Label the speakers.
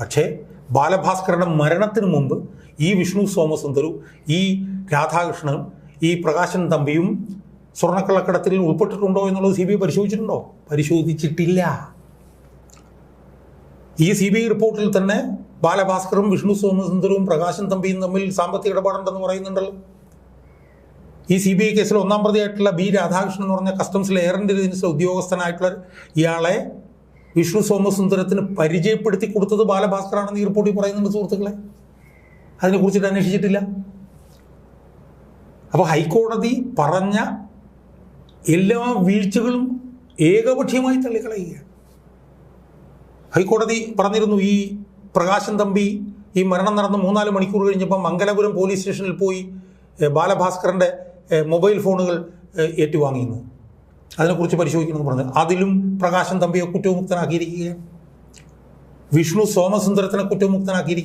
Speaker 1: പക്ഷേ ബാലഭാസ്കറുടെ മരണത്തിന് മുമ്പ് ഈ വിഷ്ണു സോമസുന്ദരും ഈ രാധാകൃഷ്ണനും ഈ പ്രകാശൻ തമ്പിയും സ്വർണക്കള്ളക്കടത്തിൽ ഉൾപ്പെട്ടിട്ടുണ്ടോ എന്നുള്ളത് സി ബി ഐ പരിശോധിച്ചിട്ടുണ്ടോ? പരിശോധിച്ചിട്ടില്ല. ഈ സി ബി ഐ റിപ്പോർട്ടിൽ തന്നെ ബാലഭാസ്കറും വിഷ്ണു സോമസുന്ദരവും പ്രകാശൻ തമ്പിയും തമ്മിൽ സാമ്പത്തിക ഇടപാടുണ്ടെന്ന് പറയുന്നുണ്ടല്ലോ. ഈ സി ബി ഐ കേസിൽ ഒന്നാം പ്രതിയായിട്ടുള്ള ബി രാധാകൃഷ്ണൻ എന്ന് പറഞ്ഞ കസ്റ്റംസിലെ എയർ ഇന്റലിജൻസിലെ ഉദ്യോഗസ്ഥനായിട്ടുള്ള ഇയാളെ വിഷ്ണു സോമസുന്ദരത്തിന് പരിചയപ്പെടുത്തി കൊടുത്തത് ബാലഭാസ്കറാണെന്ന് ഈ റിപ്പോർട്ടിൽ പറയുന്നുണ്ട് സുഹൃത്തുക്കളെ. അതിനെക്കുറിച്ചിട്ട് അന്വേഷിച്ചിട്ടില്ല. അപ്പോൾ ഹൈക്കോടതി പറഞ്ഞ എല്ലാ വീഴ്ചകളും ഏകപക്ഷീയമായി തള്ളിക്കളയുകയാണ്. ഹൈക്കോടതി പറഞ്ഞിരുന്നു ഈ പ്രകാശൻ തമ്പി ഈ മരണം നടന്ന് മൂന്നാൽ മണിക്കൂർ കഴിഞ്ഞപ്പോൾ മംഗലപുരം പോലീസ് സ്റ്റേഷനിൽ പോയി ബാലഭാസ്കറിന്റെ മൊബൈൽ ഫോണുകൾ ഏറ്റുവാങ്ങിയിരുന്നു. അതിനെക്കുറിച്ച് പരിശോധിക്കണമെന്ന് പറഞ്ഞു അതിലും പ്രകാശൻ തമ്പിയെ കുറ്റവിമുക്തനാക്കിയിരിക്കുകയാണ്. വിഷ്ണു സോമസുന്ദരത്തിനെ കുറ്റവിമുക്തനാക്കിയിരിക്കുക